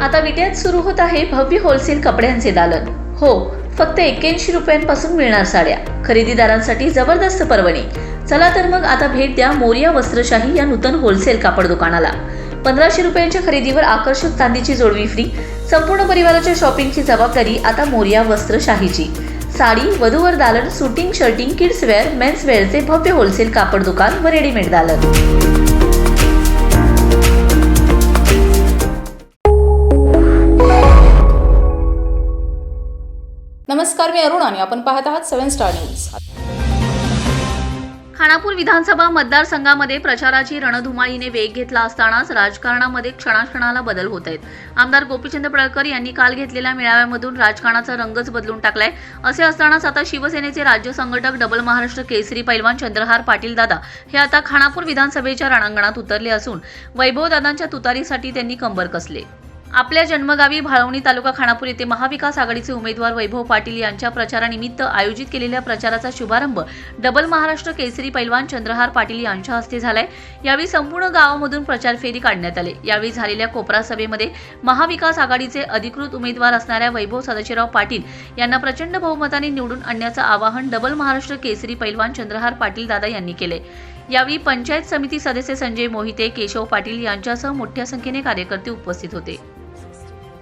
आता विद्यात सुरू होत आहे भव्य होलसेल कपड्यांचे दालन. हो फक्त एक्क्याऐंशी रुपयांपासून मिळणार साड्या. खरेदीदारांसाठी जबरदस्त पर्वणी. चला तर मग आता भेट द्या मोरिया वस्त्रशाही या नूतन होलसेल कापड दुकानाला. पंधराशे रुपयांच्या खरेदीवर आकर्षक चांदीची जोडवी फ्री संपूर्ण परिवाराच्या शॉपिंगची जबाबदारी आता मोरिया वस्त्रशाहीची. साडी वधूवर दालन suiting shirting kids wear men's वेअरचे भव्य होलसेल कापड दुकान व रेडीमेड दालन. नमस्कार मी अरुण आणि आपण पाहत आहात सेव्हन स्टार न्यूज. खानापूर विधानसभा मतदारसंघामध्ये प्रचाराची रणधुमाळीने वेग घेतला असतानाच राजकारणामध्ये क्षणाक्षणाला बदल होत आहेत. आमदार गोपीचंद पडळकर यांनी काल घेतलेल्या मेळाव्यामधून राजकारणाचा रंगच बदलून टाकलाय. असे असतानाच आता शिवसेनेचे राज्य संघटक डबल महाराष्ट्र केसरी पैलवान चंद्रहार पाटील दादा हे आता खानापूर विधानसभेच्या रणांगणात उतरले असून वैभवदादांच्या तुतारीसाठी त्यांनी कंबर कसले. आपल्या जन्मगावी भाळवणी तालुका खानापूर येथे महाविकास आघाडीचे उमेदवार वैभव पाटील यांच्या प्रचारानिमित्त आयोजित केलेल्या प्रचाराचा शुभारंभ डबल महाराष्ट्र केसरी पैलवान चंद्रहार पाटील यांच्या हस्ते झालाय. यावेळी संपूर्ण गावामधून प्रचार फेरी काढण्यात आले. यावेळी झालेल्या कोपरा सभेमध्ये महाविकास आघाडीचे अधिकृत उमेदवार असणाऱ्या वैभव सदाशिवराव पाटील यांना प्रचंड बहुमताने निवडून आणण्याचं आवाहन डबल महाराष्ट्र केसरी पैलवान चंद्रहार पाटील दादा यांनी केले. यावेळी पंचायत समिती सदस्य संजय मोहिते केशव पाटील यांच्यासह मोठ्या संख्येने कार्यकर्ते उपस्थित होते.